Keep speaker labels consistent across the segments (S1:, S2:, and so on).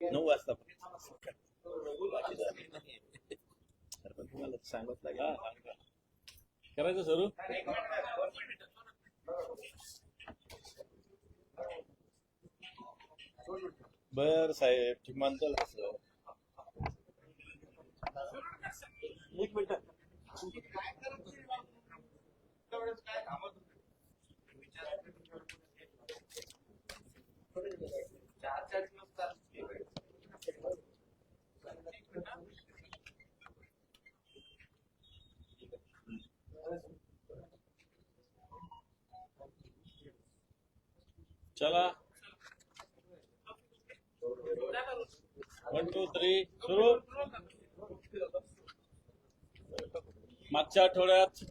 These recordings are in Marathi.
S1: नऊ वाजता पण तुम्हाला सांगत लागेल
S2: सांगा. करायचं सुरू
S1: बर साहेब किमान असं
S3: एक मिनिट
S2: चला. वन टू थ्री सुरू. मागच्या आठवड्यात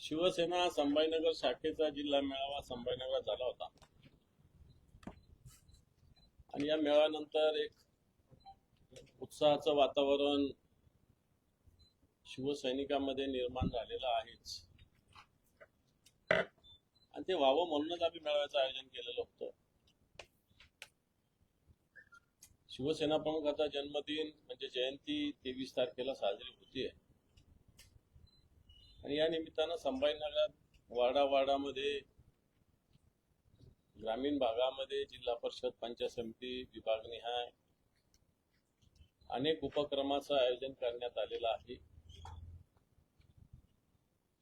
S2: शिवसेना संभाजीनगर शाखेचा जिल्हा मेळावा संभाजीनगरात झाला होता. आणि या मेळाव्यानंतर एक उत्साहाचं वातावरण शिवसैनिकांमध्ये निर्माण झालेलं आहेच. आणि ते व्हावं म्हणूनच आम्ही मेळाव्याचं आयोजन केलेलं होतं. शिवसेना प्रमुखाचा जन्मदिन म्हणजे जयंती तेवीस तारखेला साजरी होतीये. आणि या निमित्तानं संभाजीनगरात वाडा वाडामध्ये ग्रामीण भागामध्ये जिल्हा परिषद पंचायत समिती विभागनिहाय अनेक उपक्रमाचं आयोजन करण्यात आलेलं आहे.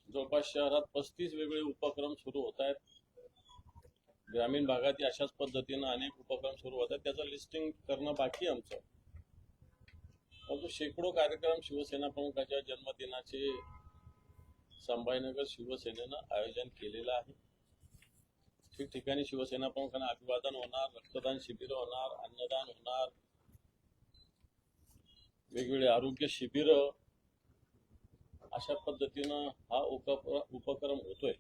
S2: जवळपास शहरात पस्तीस वेगवेगळे उपक्रम सुरू होत आहेत. ग्रामीण भागात अशाच पद्धतीनं अनेक उपक्रम सुरू होत आहेत. त्याचं लिस्टिंग करणं बाकी आमचं. परंतु शेकडो कार्यक्रम शिवसेना प्रमुखाच्या जन्मदिनाचे संभाजीनगर शिवसेनेनं आयोजन केलेलं आहे. ठिकठिकाणी शिवसेना प्रमुखांना अभिवादन होणार रक्तदान शिबिर होणार अन्नदान होणार वेगवेगळे आरोग्य शिबिर अशा पद्धतीनं हा उपक्रम होतोय.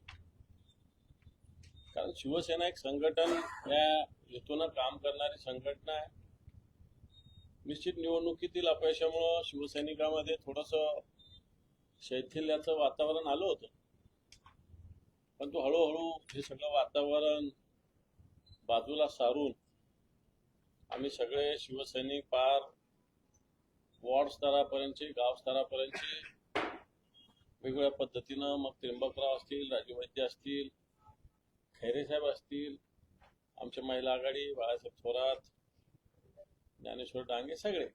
S2: कारण शिवसेना एक संघटन या हेतूनं काम करणारी संघटना आहे. निश्चित निवडणुकीतील अपयशामुळं शिवसैनिकामध्ये थोडस शैथिल्याचं वातावरण आलं होतं. परंतु हळूहळू हे सगळं वातावरण बाजूला सारून आम्ही सगळे शिवसैनिक पार वॉर्ड स्तरापर्यंतचे गाव स्तरापर्यंतचे वेगवेगळ्या पद्धतीनं मग त्र्यंबकराव असतील राजू वैद्य असतील खैरे साहेब असतील आमच्या महिला आघाडी बाळासाहेब थोरात ज्ञानेश्वर डांगे सगळे.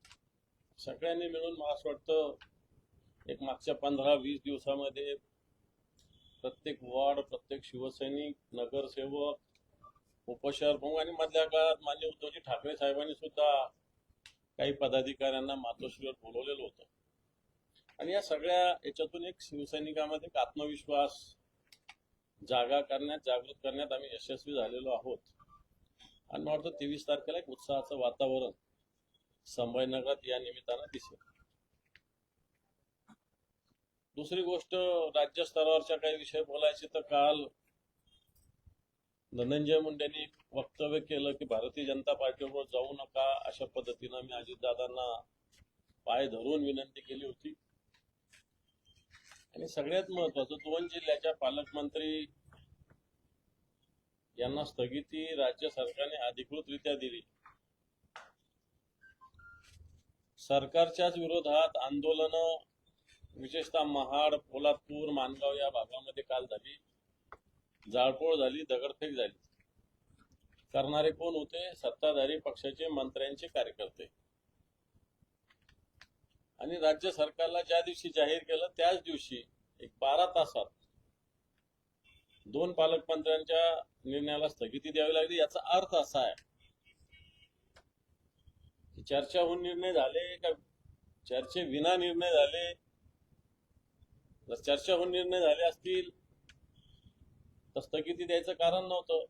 S2: सगळ्यांनी मिळून मला असं वाटतं एक मागच्या पंधरा वीस दिवसामध्ये प्रत्येक वॉर्ड प्रत्येक शिवसैनिक नगरसेवक उपशहर प्रमुख आणि मधल्या काळात मान्य उद्धवजी ठाकरे साहेबांनी सुद्धा काही पदाधिकाऱ्यांना मातोश्रीवर बोलवलेलं होतं. आणि या सगळ्या याच्यातून एक शिवसैनिकामध्ये एक आत्मविश्वास जागा करण्यात जागृत करण्यात आम्ही यशस्वी झालेलो आहोत. आणि मला वाटतं तेवीस तारखेला एक उत्साहाचं वातावरण संभाजीनगरात या निमित्तानं दिसेल. दुसरी गोष्ट राज्यस्तरावरच्या काही विषय बोलायचे तर काल धनंजय मुंडेंनी वक्तव्य केलं की भारतीय जनता पार्टीवर जाऊ नका अशा पद्धतीनं मी अजितदादांना पाय धरून विनंती केली होती. आणि सगळ्यात महत्वाचं दोन जिल्ह्याच्या पालकमंत्री यांना स्थगिती राज्य सरकारने अधिकृतरित्या दिली. सरकारच्याच विरोधात आंदोलन विशेषतः महाड पोलादपूर मानगाव या भागामध्ये काल झाली. जाळपोळ झाली दगडफेक झाली. करणारे कोण होते? सत्ताधारी पक्षाचे मंत्र्यांचे कार्यकर्ते. आणि राज्य सरकारला ज्या दिवशी जाहीर केलं त्याच दिवशी एक बारा तासात दोन पालकमंत्र्यांच्या निर्णयाला स्थगिती द्यावी लागली. याचा अर्थ असा आहे की चर्चा होऊन निर्णय झाले का चर्चे विना निर्णय झाले? जर चर्चा होऊन निर्णय झाले असतील तर स्थगिती द्यायचं कारण नव्हतं.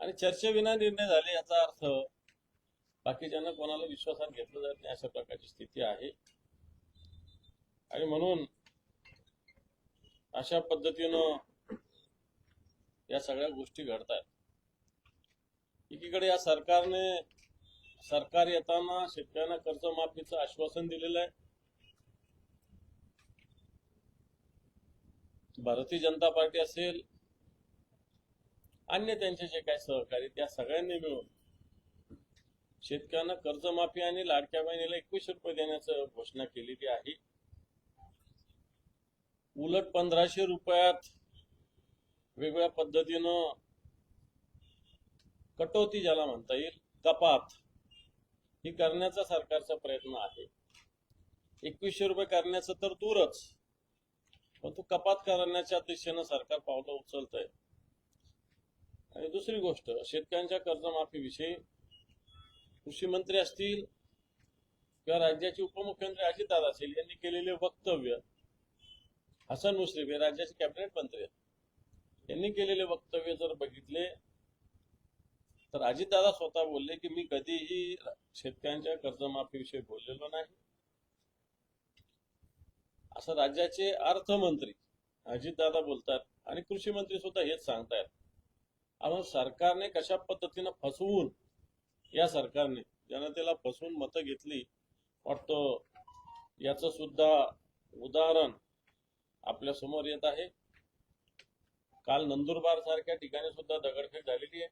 S2: आणि चर्चेविना निर्णय झाले याचा अर्थ बाकीच्यांना कोणाला विश्वासात घेतलं जात नाही अशा प्रकारची स्थिती आहे. आणि म्हणून अशा पद्धतीनं या सगळ्या गोष्टी घडत आहेत एकीकडे या सरकारने सरकार येताना शेतकऱ्यांना कर्जमाफीचं आश्वासन दिलेलं आहे. भारतीय जनता पार्टी असेल अन्य त्यांचे जे काही सहकारी त्या सगळ्यांनी मिळून शेतकऱ्यांना कर्जमाफी आणि लाडक्या बहिणीला एकवीसशे रुपये देण्याचं घोषणा केलेली आहे. उलट पंधराशे रुपयात वेगवेगळ्या पद्धतीनं कटौती ज्याला म्हणता येईल कपात ही करण्याचा सरकारचा प्रयत्न आहे. एकवीसशे रुपये करण्याचं तर दूरच. पण तो कपात करण्याच्या दिशेनं सरकार पावलं उचलत आहे आणि दुसरी गोष्ट शेतकऱ्यांच्या कर्जमाफीविषयी कृषी मंत्री असतील किंवा राज्याचे उपमुख्यमंत्री अजितदादा असेल यांनी केलेले वक्तव्य हसन मुश्रीफ हे राज्याचे कॅबिनेट मंत्री आहेत. यांनी केलेले वक्तव्य जर बघितले तर अजितदादा स्वतः बोलले की मी कधीही शेतकऱ्यांच्या कर्जमाफीविषयी बोललेलो नाही. असं राज्याचे अर्थमंत्री अजितदादा बोलतात आणि कृषी मंत्री सुद्धा हेच सांगतायत. आम्हाला सरकारने कशा पद्धतीनं फसवून या सरकारने जनतेला फसवून मतं घेतली वाटतं याचं सुद्धा उदाहरण आपल्यासमोर येत आहे. काल नंदुरबार सारख्या ठिकाणी सुद्धा दगडफेक झालेली आहे.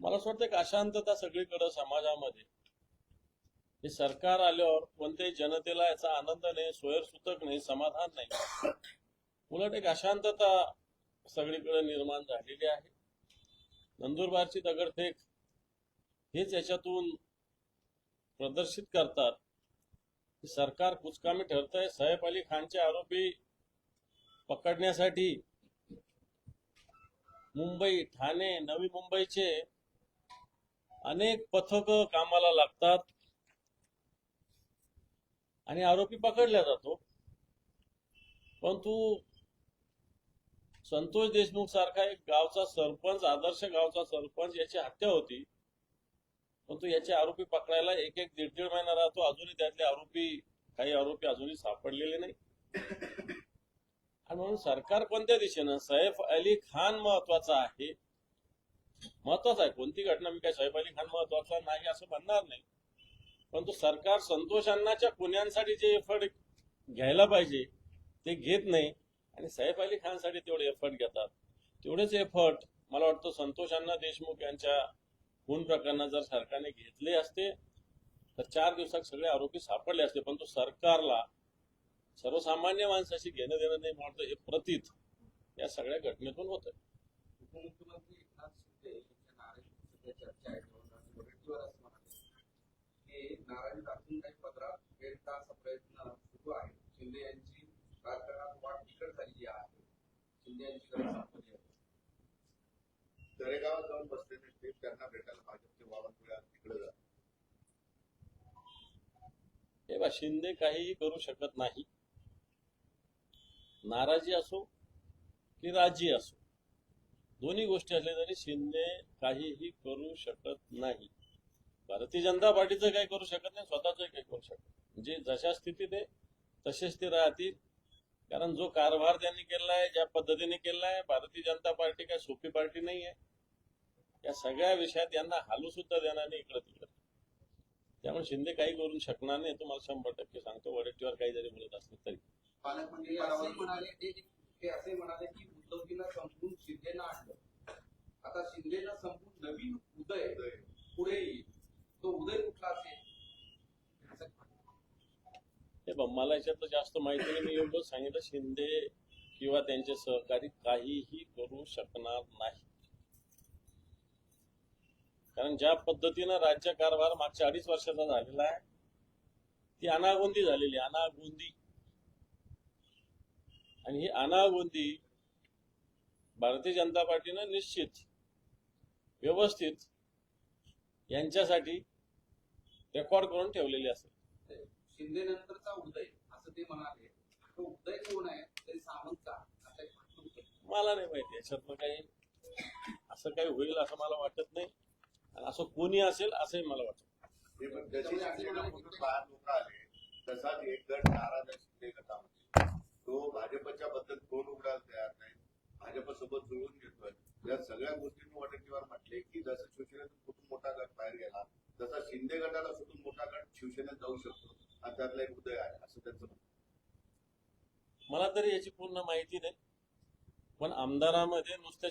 S2: मला असं वाटतं की अशांतता सगळीकडे समाजामध्ये हे सरकार आल्यावर कोणत्याही जनतेला याचा आनंद नाही सोयरसूतक नाही समाधान नाही. उलट एक अशांतता सगळीकडे निर्माण झालेली आहे. नंदुरबारची दगडफेक हेच याच्यातून प्रदर्शित करतात. की सरकार कुचकामी ठरत आहे सैफ अली खानचे आरोपी पकडण्यासाठी मुंबई ठाणे नवी मुंबईचे अनेक पथक कामाला लागतात. आणि आरोपी पकडला जातो. परंतु संतोष देशमुख सारखा एक गावचा सरपंच आदर्श गावचा सरपंच याची हत्या होती. परंतु याचे आरोपी पकडायला एक एक दीड दीड महिना राहतो. अजूनही त्यातले आरोपी काही आरोपी अजूनही सापडलेले नाही. आणि म्हणून सरकार कोणत्या दिशेनं? सैफ अली खान महत्त्वाचा आहे. महत्त्वाचा आहे. कोणती घटना? मी काय सैफ अली खान महत्त्वाचा नाही असं म्हणणार नाही. परंतु सरकार संतोष अण्णाच्या पुण्यांसाठी जे एफर्ट घ्यायला पाहिजे ते घेत नाही. आणि सैफ अली खानसाठी तेवढे एफर्ट घेतात. तेवढेच एफर्ट मला वाटतं संतोष अण्णा देशमुख यांच्या खून प्रकरणात जर सरकारने घेतले असते तर चार दिवसात सगळे आरोपी सापडले असते. परंतु सरकारला सर्वसामान्य माणसाशी घेणं देणं नाही वाटतं हे प्रतीत या सगळ्या घटनेतून होत
S3: उपमुख्यमंत्री एकनाथ शिंदे यांच्या नाराजीची सध्या चर्चा आहे नाराजी दाखवून काही फेडण्याचा प्रयत्न सुरू आहे. शिंदे यांची राजकारणात वाट तिकड झालेली आहे. शिंदे यांची गरज संपली आहे
S4: दरेगावात जाऊन बसलेले ते त्यांना भेटायला भाजपचे तिकडे जा.
S2: हे बा शिंदे काहीही करू शकत नाही. नाराजी असो की राजी असो दोन्ही गोष्टी असल्या तरी शिंदे काहीही करू शकत नाही. भारतीय जनता पार्टीचं काही करू शकत नाही स्वतःच काही करू शकत म्हणजे जशा स्थितीत आहे तसेच ते राहतील. कारण जो कारभार त्यांनी केला आहे ज्या पद्धतीने केलाय भारतीय जनता पार्टी काय सोपी पार्टी नाही आहे. या सगळ्या विषयात यांना हालू सुद्धा देणार नाही इकडं तिकडं त्यामुळे शिंदे काही करू शकणार नाही तुम्हाला शंभर टक्के सांगतो. वडेट्टीवर काही जरी बोलत असले तरी.
S3: पालकमंत्री ते असे म्हणाले की उद्धवजींना शिंदेना आणलं. आता शिंदेना संपून नवीन उदय पुढे येईल. तो उदय कुठला असेल?
S2: बघ मला याच्यात जास्त माहिती नाही. मी एवढं सांगितलं शिंदे किंवा त्यांचे सहकारी काहीही करू शकणार नाही. कारण ज्या पद्धतीनं राज्य कारभार मागच्या अडीच वर्षाचा झालेला आहे ती अनागोंदी झालेली अनागोंदी. आणि ही अनागोंदी भारतीय जनता पार्टीनं निश्चित व्यवस्थित यांच्यासाठी रेकॉर्ड करून ठेवलेली असेल.
S3: शिंदे नंतरचा उदय असं ते म्हणाले. तो उदय कोण आहे? होता.
S2: मला नाही माहिती याच्यातनं काही असं काही होईल असं मला वाटत नाही. आणि असं कोणी असेल असंही मला वाटत
S4: तसाच एक गट नाराज गटामध्ये. तो भाजपच्या बद्दल तोंड उघडायला तयार नाही. भाजपसोबत जुळून घेतोय. या सगळ्या गोष्टींनी वडेट्टीवार म्हटले की जसं शिवसेनेतून कुठून मोठा गट बाहेर गेला तसा शिंदे गटाला सुटून मोठा गट शिवसेनेत जाऊ शकतो आणि त्यातला एक उदय आहे असं त्यांचं
S2: मला तरी याची पूर्ण माहिती नाही पण आमदारामध्ये नुसत्या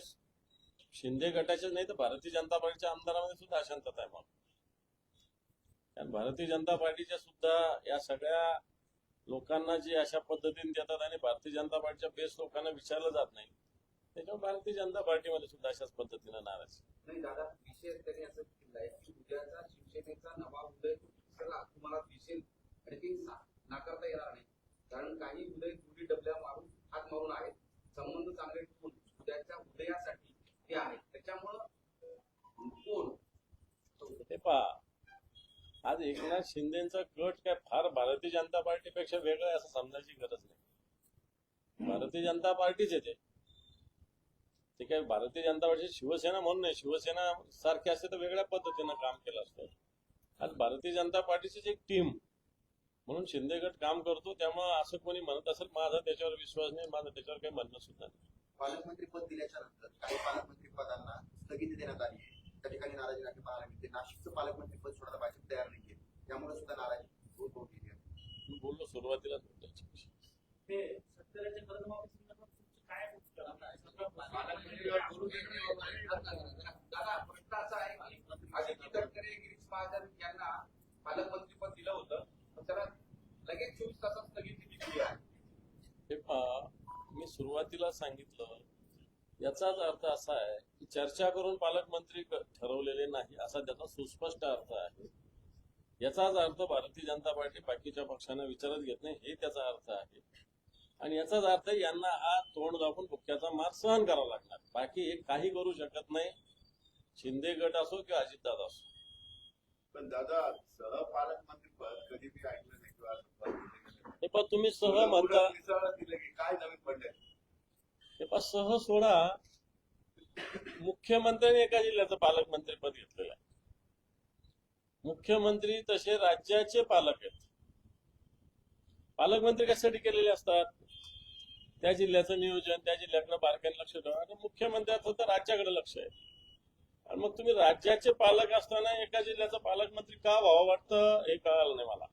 S2: शिंदे गटाचे नाही तर भारतीय जनता पार्टीच्या आमदारांमध्ये सुद्धा अशांतता आहे मग कारण भारतीय जनता पार्टीच्या सुद्धा या सगळ्या लोकांना जे अशा पद्धतीने देतात आणि भारतीय जनता पार्टीच्या बेस लोकांना विचारलं जात नाही त्याच्यामुळे भारतीय जनता पार्टीमध्ये सुद्धा अशाच पद्धतीने नाराज.
S3: नाही दादा विषय त्यांनी असं केलंय की उद्याचा शिवसेनेचा नवा उदय चला तुम्हाला दिसेल आणि ते नाकारता येणार नाही. कारण काही उदय जुडी डबल्या मारून हात मारून आहेत. संबंध चांगले ठेवून उद्याच्या उदयासाठी ते आहेत. त्याच्यामुळं कोण?
S2: पहा. आज एकनाथ शिंदेचा गट काय फार भारतीय जनता पार्टीपेक्षा वेगळं आहे असं समजायची गरज नाही. भारतीय जनता पार्टीच येते ते काय भारतीय जनता पार्टीची शिवसेना म्हणून नाही शिवसेना सारखे असते तर वेगळ्या पद्धतीनं काम केलं असतं. आज भारतीय जनता पार्टीचीच एक टीम म्हणून शिंदे गट काम करतो त्यामुळे असं कोणी म्हणत असेल माझा त्याच्यावर विश्वास नाही माझं त्याच्यावर काही म्हणणं सुद्धा नाही.
S5: पालकमंत्री पद दिल्याच्या नंतर काही पालकमंत्री पदांना स्थगिती देण्यात आली आहे. त्या ठिकाणी नाराजी नाट्य पाहायला मिळते. नाशिकचं पालकमंत्री पद सोडायला भाजप तयार नाहीये त्यामुळे सुद्धा नाराजी आहे.
S2: मी बोललो सुरुवातीलाच त्याच्याविषयी.
S1: ते शेतकऱ्याच्या कर्जमाफी संदर्भात तुमचं काय उत्तर
S3: दादा प्रश्न असा आहे की आदित्य तटकरे गिरीश महाजन यांना दिलं होतं पण त्याला लगेच चोवीस तासात स्थगिती दिली आहे
S2: मी सुरुवातीला सांगितलं याचाच अर्थ असा आहे की चर्चा करून पालकमंत्री ठरवलेले नाही असा त्याचा सुस्पष्ट अर्थ आहे. याचाच अर्थ भारतीय जनता पार्टी बाकीच्या पक्षांना विचारत घेत नाही हे त्याचा अर्थ आहे. आणि याचाच अर्थ यांना हा तोंड दाखवून भुक्क्याचा मार सहन करावा लागणार. बाकी हे काही करू शकत नाही. शिंदे गट असो किंवा अजितदादा असो.
S4: पण दादा सहपालकमंत्री पद कधी मी ऐकलं नाही किंवा पद.
S2: हे पण तुम्ही सह म्हणता.
S4: दिलं की काय नवीन पडलंय?
S2: हे पण सह सोडा. मुख्यमंत्र्यांनी एका जिल्ह्याचं पालकमंत्रीपद घेतलेलं आहे. मुख्यमंत्री तसे राज्याचे पालक आहेत. पालकमंत्री कशासाठी केलेले असतात? त्या जिल्ह्याचं नियोजन त्या जिल्ह्याकडे बारकाईने लक्ष ठेवा आणि मुख्यमंत्र्याचं तर राज्याकडे लक्ष आहे. आणि मग तुम्ही राज्याचे पालक असताना एका जिल्ह्याचा पालकमंत्री का व्हावं वाटतं? हे कळालं नाही मला.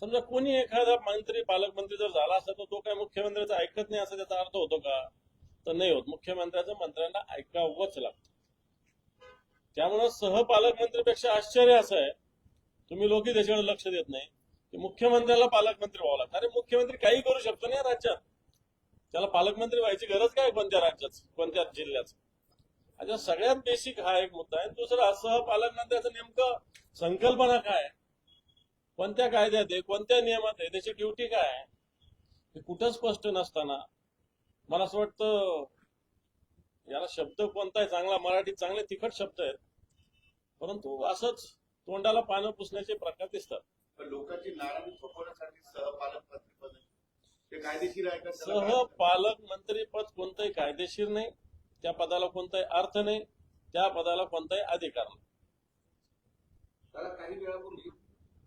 S2: समजा कोणी एखादा मंत्री पालकमंत्री जर झाला असता तर तो काय मुख्यमंत्र्याचा ऐकत नाही असा त्याचा अर्थ होतो का? तर नाही होत. मुख्यमंत्र्याचं मंत्र्यांना ऐकावंच लागतं. त्यामुळं सहपालकमंत्रीपेक्षा आश्चर्य असं आहे. तुम्ही लोकही त्याच्याकडे लक्ष देत नाही. मुख्यमंत्र्याला पालकमंत्री व्हावं लागतं. अरे मुख्यमंत्री काही करू शकतो ना राज्यात? त्याला पालकमंत्री व्हायची गरज काय कोणत्या राज्यात कोणत्या जिल्ह्याचं अच्छा सगळ्यात बेसिक हा एक मुद्दा आहे. दुसरा सहपालकमंत्र्याचं नेमकं संकल्पना काय? कोणत्या कायद्यात आहे कोणत्या नियमात आहे त्याची ड्युटी काय आहे? हे कुठं स्पष्ट नसताना मला असं वाटतं याला शब्द कोणता आहे चांगला मराठीत चांगले तिखट शब्द आहेत. परंतु असंच तोंडाला पानं पुसण्याचे प्रकार दिसतात.
S4: पण लोकांची नाराजी थोपवण्यासाठी सहपालकमंत्री पद आहे. ते कायदेशीर आहे का? त्याला काय-
S2: सहपालक मंत्री पद कोणतंही कायदेशीर नाही. त्या पदाला कोणताही अर्थ नाही. त्या पदाला कोणताही अधिकार नाही.
S3: त्याला काही वेळापूर्वी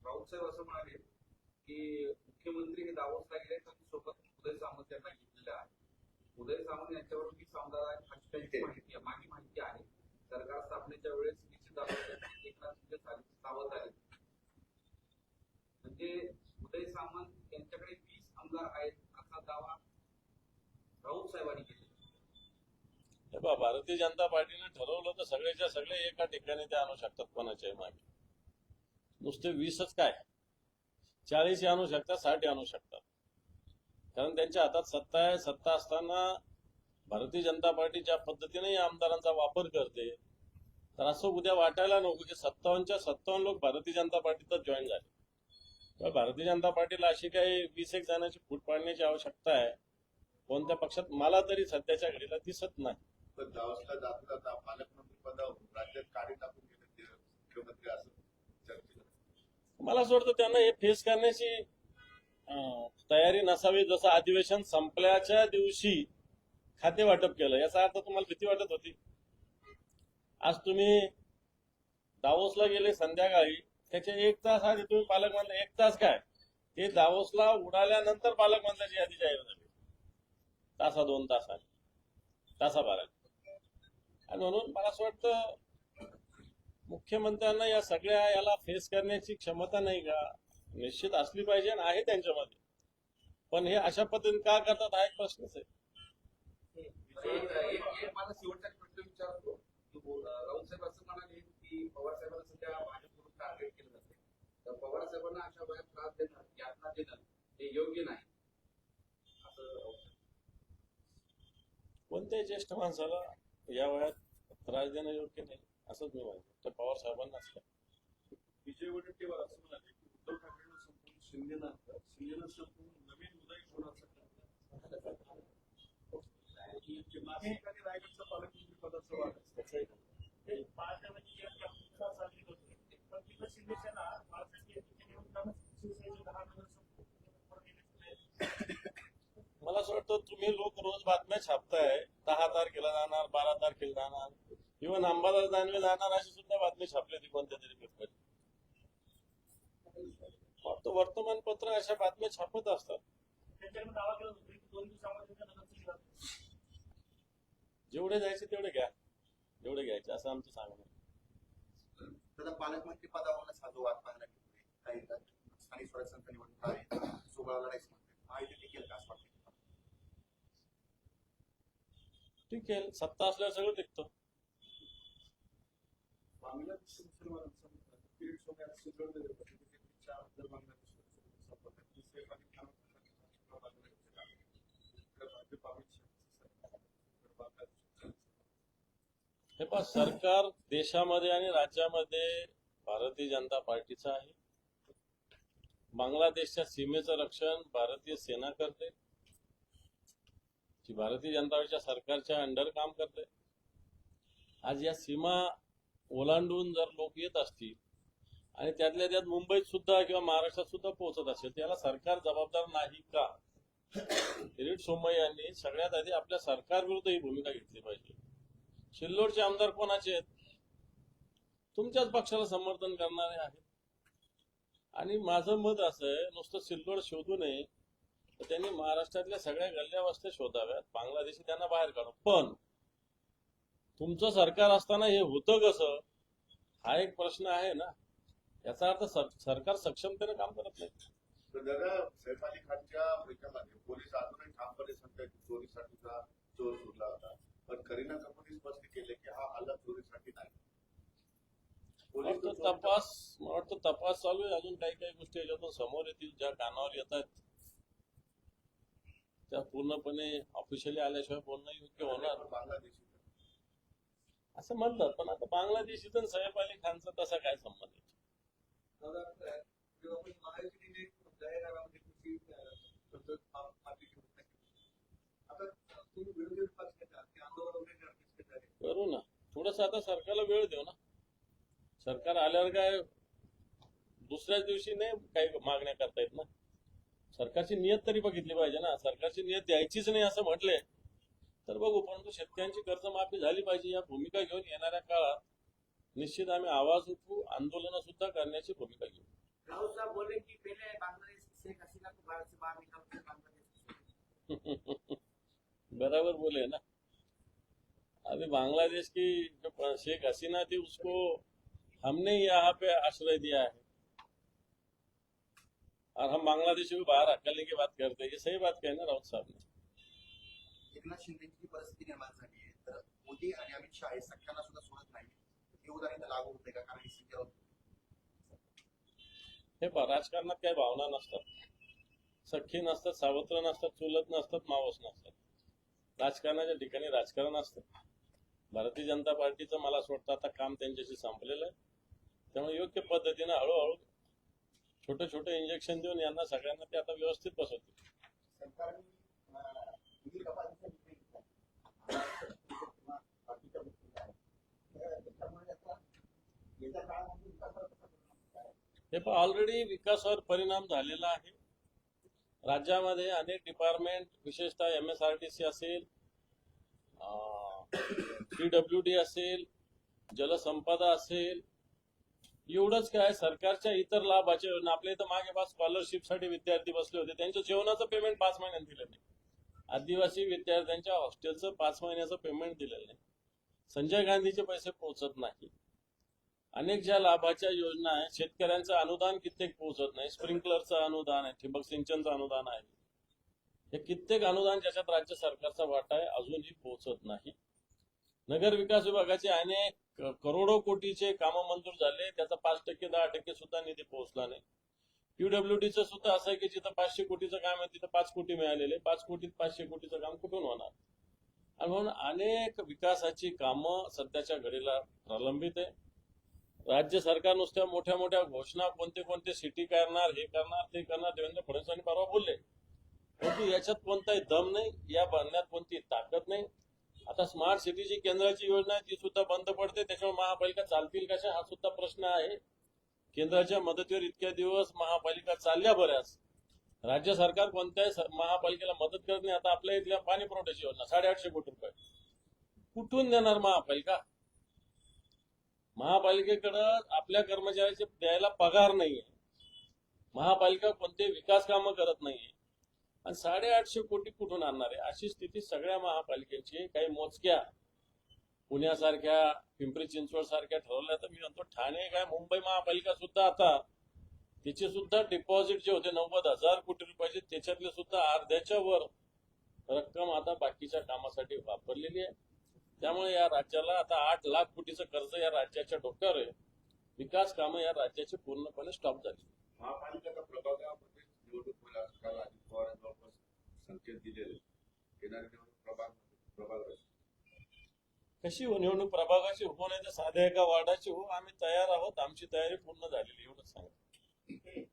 S3: राऊत साहेब असं म्हणाले की मुख्यमंत्री हे दावोसला गेले तर सोबत उदय सामंत यांना घेतलेलं आहे. उदय सामंत यांच्यावर अशी त्यांची माहिती माझी माहिती आहे. सरकार स्थापनेच्या वेळेस निश्चित एकनाथ शिंदे सावंत सावध आले म्हणजे उदय सामंत यांच्याकडे वीस आमदार आहेत असा दावा राऊत साहेबांनी केला
S2: भारतीय जनता पार्टीने ठरवलं तर सगळेच्या सगळे एका ठिकाणी ते आणू शकतात कोणाच्या मागे. नुसते वीसच काय? चाळीस आणू शकतात साठ आणू शकतात. कारण त्यांच्या हातात सत्ता आहे सत्ता असताना भारतीय जनता पार्टी ज्या पद्धतीने या आमदारांचा वापर करते तर असं उद्या वाटायला नको की सत्तावन्नच्या सत्तावन्न लोक भारतीय जनता पार्टीतच जॉईन झाले. तर भारतीय जनता पार्टीला अशी काही वीस एक जणांची फूट पाडण्याची आवश्यकता आहे. कोणत्या पक्षात मला तरी सध्याच्या घडीला दिसत नाही.
S4: पण दावसला जाता जाता पालकमंत्री पदावर राज्यात काढी टाकून गेले ते मुख्यमंत्री असं चर्चेत
S2: मला असं वाटतं त्यांना हे फेस करण्याची तयारी नसावी. जसं अधिवेशन संपल्याच्या दिवशी खाते वाटप केलं. याचा अर्थ तुम्हाला भीती वाटत होती. आज तुम्ही दावोसला गेले संध्याकाळी. त्याच्या एक तास आधी तुम्ही पालकमंत्री एक तास काय? ते दावोसला उडाल्यानंतर पालकमंत्र्याची यादी जाहीर झाली. तासा दोन तासा तासाभरात आणि म्हणून मला असं वाटतं मुख्यमंत्र्यांना या सगळ्या याला फेस करण्याची क्षमता नाही का? निश्चित असली पाहिजे आणि आहे त्यांच्यामध्ये. पण हे अशा पद्धतीने का करतात हा एक प्रश्नच आहे.
S3: शेवटचा प्रश्न विचारतो. राऊत साहेब असं म्हणाले की पवार साहेबांना सध्या टार्गेट केलं जाते. तर पवार साहेबांना अशा वयात त्रास देणं यातना देणं हे योग्य नाही. असं
S2: कोणत्याही ज्येष्ठ माणसाला या वयात त्रास देणं योग्य नाही असंच मी म्हणतो. तर पवार साहेबांना असतं
S1: विजय वडेट्टीवार असं म्हणाले की उद्धव ठाकरेंना संपून शिंदेना शिंदेना संपून नवीन उदय आणि रायगडचं पालकमंत्री पदाचं
S2: मला असं वाटतं तुम्ही लोक रोज बातम्या छापताय दहा तारखेला जाणार बारा तारखेला जाणार. इव्हन अंबादास दानवे जाणार अशी सुद्धा बातमी छापली होती कोणत्या तरी पेपर फक्त वर्तमानपत्र अशा बातम्या छापत असतात. जेवढे जायचे तेवढे घ्या. जेवढे घ्यायचे असं आमचं सांगणं
S5: दादा पालकमंत्री पदावरूनच हा जो वाद पाहायला मिळतोय काही स्थानिक स्वराज्य संस्था निवडणूक आहे सोबळा लढायचं म्हणते महायुती टिकेल का असं वाटतं
S2: ठीक आहे सत्ता असल्यावर सगळं टिकतं.
S1: बांगलादेश मुसलमानांचा मुद्दा चार हजार बांगलादेश भाजपा बांगलादेशचे काम. इकडे भाजप अमित शहाचं सरकार. इकडे बांगलादेशचं
S2: हे पहा सरकार देशामध्ये आणि राज्यामध्ये भारतीय जनता पार्टीचं आहे. बांगलादेशच्या सीमेचं रक्षण भारतीय सेना करते. जी भारतीय जनता पार्टीच्या सरकारच्या अंडर काम करते. आज या सीमा ओलांडून जर लोक येत असतील आणि त्यातल्या त्यात मुंबईत सुद्धा किंवा महाराष्ट्रात सुद्धा पोहोचत असेल त्याला सरकार जबाबदार नाही का? किरीट सोमय्या यांनी सगळ्यात आधी आपल्या सरकारविरुद्ध ही भूमिका घेतली पाहिजे. सिल्लोडचे आमदार कोणाचे आहेत? तुमच्याच पक्षाला समर्थन करणारे आहेत. आणि माझं मत असं आहे नुसतं सिल्लोड शोधू नये तर त्यांनी महाराष्ट्रातल्या सगळ्या गल्ल्या वस्त्या शोधाव्यात बांगलादेशी त्यांना बाहेर काढू. पण तुमचं सरकार असताना हे होतं कसं? हा एक प्रश्न आहे ना. याचा अर्थ सर- सरकार सक्षमतेने काम करत नाही.
S4: दादा सैफ अली खानच्या पोलीस अजूनही ठामपणे सांगतात चोरीसाठीचा चोर सुटला होता. पण करीना कपूरने स्पष्ट केले की हा हल्ला चोरीसाठी नाही पोलीस
S2: वाटतं तपास मला वाटतं तपास चालू आहे. अजून काही काही गोष्टी याच्यातून समोर येतील ज्या कानावर येत आहेत. त्या पूर्णपणे ऑफिशियली आल्याशिवाय बोलणं योग्य होणार. असं म्हणतात पण आता बांगलादेशी तर सैफ अली खानचा तसा काय संबंध आहे? करू ना. थोडस आता सरकारला वेळ देऊ ना. सरकार आल्यावर काय दुसऱ्याच दिवशी नाही काही मागण्या करतायत ना? सरकारची नियत तरी बघितली पाहिजे ना. सरकारची नियत द्यायचीच नाही असं म्हटले तर बघू परंतु शेतकऱ्यांची कर्जमाफी झाली पाहिजे या भूमिका घेऊन येणाऱ्या काळात निश्चित आम्ही आवाज उठवू आंदोलन सुद्धा करण्याची भूमिका घेऊ. बराबर बोले ना. अभी बांग्लादेश की जो शेख हसीना थी उसको हमने यहाँ पे आश्रय दिया है। और हम बांग्लादेशी को बाहर हकलने की बात करते हैं। ये सही बात कही ना राउत साहब ने?
S5: एकनाथ शिंदेची जी परिस्थिती निर्माण झाली आहे. तर मोदी आणि अमित शहा हे सुद्धा सोडत नाही हे उदाहरण लागू होते का? कारण ही
S2: हे पहा राजकारणात काही भावना नसतात. सख्खी नसतात सावत्र नसतात चुलत नसतात मावस नसतात. राजकारणाच्या ठिकाणी राजकारण असतं. भारतीय जनता पार्टीचं मला असं वाटतं आता काम त्यांच्याशी संपलेलं आहे. त्यामुळे योग्य पद्धतीनं हळूहळू छोटे छोटे इंजेक्शन देऊन यांना सगळ्यांना ते आता व्यवस्थित बसवतील. हे पण ऑलरेडी विकासावर परिणाम झालेला आहे. राज्यामध्ये अनेक डिपार्टमेंट विशेषतः M S R T C असेल पीडब्ल्यू डी असेल जलसंपदा असेल एवढंच काय सरकारच्या इतर लाभाच्या योजना आपल्या इथं मागे पाच स्कॉलरशिपसाठी विद्यार्थी बसले होते. त्यांच्या जेवणाचं पेमेंट पाच महिन्यात दिलं नाही. आदिवासी विद्यार्थ्यांच्या हॉस्टेलचं पाच महिन्याचं पेमेंट दिलेलं नाही. संजय गांधीचे पैसे पोहोचत नाही. अनेक ज्या लाभाच्या योजना आहेत शेतकऱ्यांचं अनुदान कित्येक पोहोचत नाही. स्प्रिंकलरचं अनुदान आहे ठिबक सिंचनचं अनुदान आहे. हे कित्येक अनुदान ज्याच्यात राज्य सरकारचा वाटा आहे अजूनही पोहोचत नाही. नगर विकास विभागाचे अनेक करोडो कोटीचे कामं मंजूर झाले. त्याचा पाच टक्के दहा टक्के सुद्धा निधी पोहोचला नाही. पीडब्ल्यूडीचं सुद्धा असं आहे की जिथं पाचशे कोटीचं काम आहे तिथं पाच कोटी मिळालेले. पाच कोटीत पाचशे कोटीचं काम कुठून होणार? आणि म्हणून अनेक विकासाची कामं सध्याच्या घडीला प्रलंबित आहे. राज्य सरकार नुसत्या मोठ्या मोठ्या घोषणा कोणते कोणते सिटी करणार हे करणार ते करणार देवेंद्र फडणवीसांनी परवा बोलले. परंतु याच्यात कोणताही दम नाही या बांधण्यात कोणती ताकद नाही. आता स्मार्ट सिटीची केंद्राची योजना आहे ती सुद्धा बंद पडते. त्याच्यामुळे महापालिका चालतील कशा? हा सुद्धा प्रश्न आहे. केंद्राच्या मदतीवर इतक्या दिवस महापालिका चालल्या बऱ्याच. राज्य सरकार कोणत्याही महापालिकेला मदत करत नाही. आता आपल्या इथल्या पाणी पुरवठ्याची योजना साडेआठशे कोटी रुपये. कुठून देणार महापालिका? महापालिकेकडं आपल्या कर्मचाऱ्याचे द्यायला पगार नाहीये. महापालिका कोणते विकास कामं करत नाहीये. आणि साडेआठशे कोटी कुठून आणणार आहे? अशी स्थिती सगळ्या महापालिकेची काही मोजक्या पुण्यासारख्या पिंपरी चिंचवड सारख्या ठरवल्या तर मी म्हणतो ठाणे काय मुंबई महापालिका सुद्धा आता तिचे सुद्धा डिपॉझिट जे होते नव्वद हजार कोटी रुपयाचे त्याच्यातले सुद्धा अर्ध्याच्या वर रक्कम आता बाकीच्या कामासाठी वापरलेली आहे. त्यामुळे या राज्याला आता आठ लाख कोटीचं कर्ज या राज्याच्या डोक्यावर आहे. विकास कामं या राज्याचे पूर्णपणे स्टॉप झाली.
S4: महापालिकेच्या निवडणूक मला काल अजित पवार जवळपास संकेत दिलेले. येणारी निवडणूक प्रभाग प्रभाग
S2: कशी हो निवडणूक प्रभागाची? हो नाही तर साध्या एका वार्डाची हो. आम्ही तयार आहोत. आमची तयारी पूर्ण झालेली एवढंच सांगा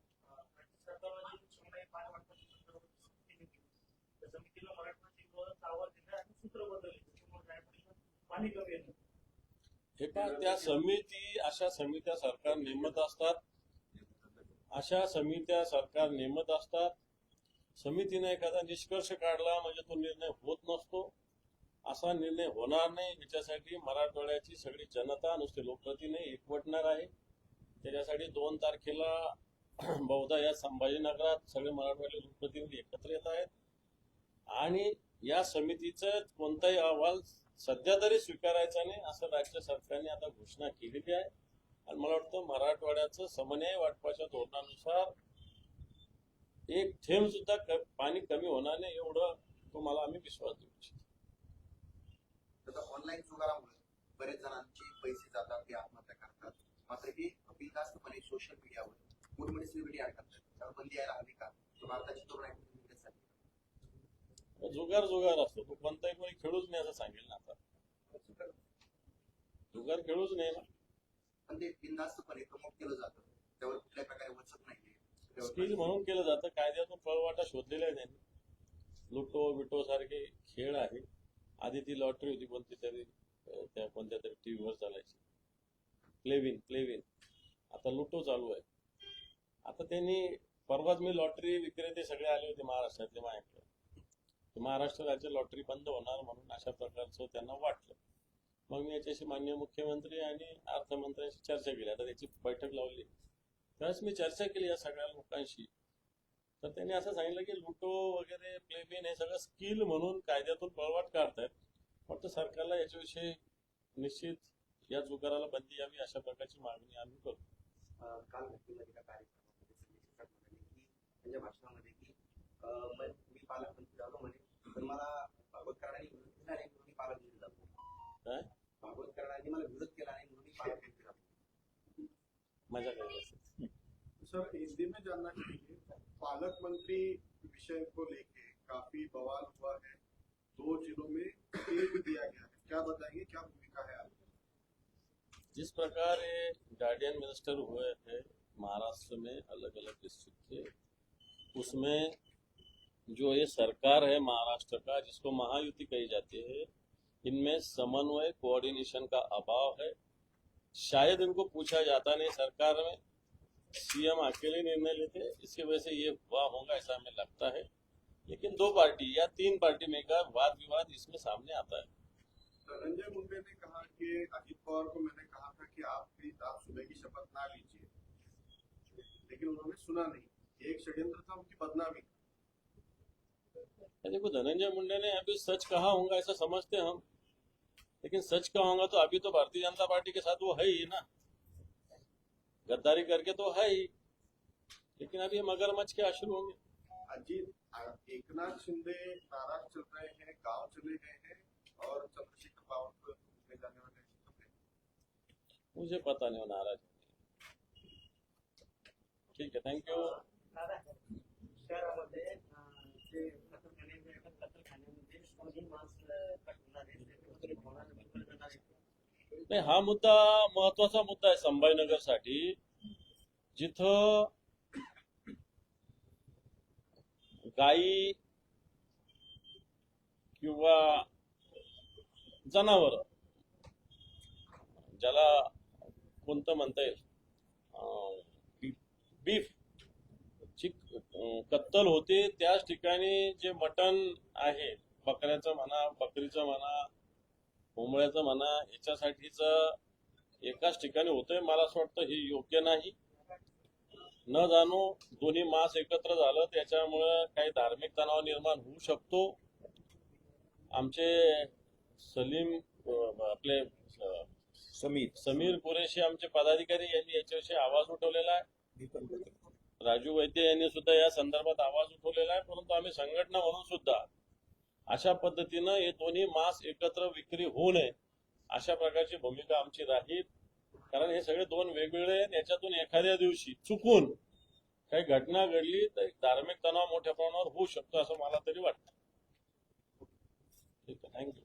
S2: हे पहा त्या समिती अशा समित्या सरकार नेमत असतात. अशा समित्या सरकार नेमत असतात. समितीने एखादा निष्कर्ष काढला म्हणजे तो निर्णय होत नसतो. असा निर्णय होणार नाही. याच्यासाठी मराठवाड्याची सगळी जनता नुसते लोकप्रतिनिधी एकवटणार आहे. त्याच्यासाठी दोन तारखेला बहुधा या संभाजीनगरात सगळे मराठवाडी लोकप्रतिनिधी एकत्र येत आहेत. आणि या समितीचा कोणताही अहवाल सध्या तरी स्वीकारायचा नाही असं राज्य सरकारने आता घोषणा केलेली आहे. आणि मला वाटतं मराठवाड्याचं समन्वय वाटपाच्या धोरणानुसार एक थेंब सुद्धा पाणी कमी होणार नाही एवढं तुम्हाला आम्ही विश्वास देऊ इच्छितो.
S5: ऑनलाईन जुगारामुळे बरेच जणांचे पैसे जातात ते आत्महत्या करतात. मात्र हे बिनधास्तपणे सोशल मीडियावर मोठमोठे सेलिब्रिटी ऍड करतात त्यावर बंदी यायला हवी का? भारताची तरुण
S2: जुगार जुगार असतो. तो कोणताही कोणी खेळूच नाही असं सांगेल ना आता. जुगार खेळूच नाही ना.
S5: पण ते बिनधास्तपणे प्रमोट केलं जातं. त्यावर कुठल्या प्रकारे
S2: स्किल म्हणून केलं जातं. कायद्यातून पळवाटा शोधलेला आहे त्यांनी. लुटो बिटो सारखे खेळ आहे. आधी ती लॉटरी होती कोणती तरी त्या कोणत्या तरी टीव्हीवर चालायची. प्लेविन प्लेविन आता लुटो चालू आहे. आता त्यांनी परवाच मी लॉटरी विक्रेते सगळे आले होते महाराष्ट्रातले माझ्याकडे. महाराष्ट्र राज्य लॉटरी बंद होणार म्हणून अशा प्रकारचं त्यांना वाटलं. मग मी याच्याशी मान्य मुख्यमंत्री आणि अर्थमंत्र्यांशी चर्चा केली. आता त्याची बैठक लावली. त्यावेळेस मी चर्चा केली या सगळ्या लोकांशी. तर त्यांनी असं सांगितलं की लुटो वगैरे प्लेबिन हे सगळं स्किल म्हणून कायद्यातून पळवाट काढतायत. फक्त सरकारला याच्याविषयी निश्चित या जुगाराला बंदी यावी अशा प्रकारची मागणी आम्ही करू
S5: अं, काल एका कार्यक्रमामध्ये भाषणामध्ये की म- पालकमंत्री झालो म्हणे. मला
S2: काय?
S5: भागवत कराडांनी मला विरोध केला नाही म्हणून मी पालकमंत्री झालो
S2: मज़ा काही
S1: सर हिंदी में जानना चाहिए पालक मंत्री विषय को लेके काफ़ी बवाल हुआ है। दो जिलों में तेल दिया गया है। क्या बताएँगे क्या भूमिका है आपकी?
S2: जिस प्रकार ये गार्डियन मिनिस्टर हुए थे महाराष्ट्र में अलग अलग डिस्ट्रिक्ट थे उसमें जो ये सरकार है महाराष्ट्र का जिसको महायुति कही जाती है इनमें समन्वय कोऑर्डिनेशन का अभाव है। शायद इनको पूछा जाता नहीं सरकार में। सीएम अकेले निर्णय लेते इसकी वजह से ये हुआ होगा ऐसा हमें लगता है। लेकिन दो पार्टी या तीन पार्टी में का वाद विवाद इसमें सामने आता है।
S1: धनंजय मुंडे ने कहा कि अजित पवार को मैंने कहा था कि आप प्लीज़ आप सुबह की शपथ ना लीजिए। लेकिन उन्होंने सुना नहीं। एक षड्यंत्र था उनकी बदनामी।
S2: देखो धनंजय मुंडे ने अभी सच कहा होगा ऐसा समझते हम। लेकिन सच कहा होगा तो अभी तो भारतीय जनता पार्टी के साथ वो है ही ना। गद्दारी करके तो है ही। लेकिन अभी मगरमच्छ के अश्रु होंगे।
S1: अजीत एकनाथ शिंदे नाराज़ चल रहे हैं गाँव चले गए हैं और चंद्रशेखर बावनकुळे
S2: मुझे पता नहीं वो नाराज़ ठीक है थँक्यू
S6: दादा
S2: नाही हा मुद्दा महत्त्वाचा मुद्दा आहे संभाजीनगरसाठी जिथं गाई किंवा जनावर ज्याला कोणतं म्हणता येईल बीफ ची कत्तल होते त्याच ठिकाणी जे मटण आहे बकऱ्याचं म्हणा बकरीचं म्हणा कोंबड्याचं म्हणा याच्यासाठीच एकाच ठिकाणी होतंय. मला असं वाटतं हे योग्य नाही. न जाणू दोन्ही मास एकत्र झालं त्याच्यामुळं काही धार्मिक तणाव निर्माण होऊ शकतो. आमचे सलीम आपले
S1: समीर.
S2: समीर कुरेशी आमचे पदाधिकारी यांनी याच्याविषयी आवाज उठवलेला आहे. राजू वैद्य यांनी सुद्धा या संदर्भात आवाज उठवलेला आहे. परंतु आम्ही संघटना म्हणून सुद्धा अशा पद्धतीनं हे दोन्ही मास एकत्र विक्री होऊ नये अशा प्रकारची भूमिका आमची राहील. कारण हे सगळे दोन वेगवेगळे याच्यातून एखाद्या दिवशी चुकून काही घटना घडली तर धार्मिक तणाव मोठ्या प्रमाणावर होऊ शकतो असं मला तरी वाटतं. ठीक आहे. थँक्यू.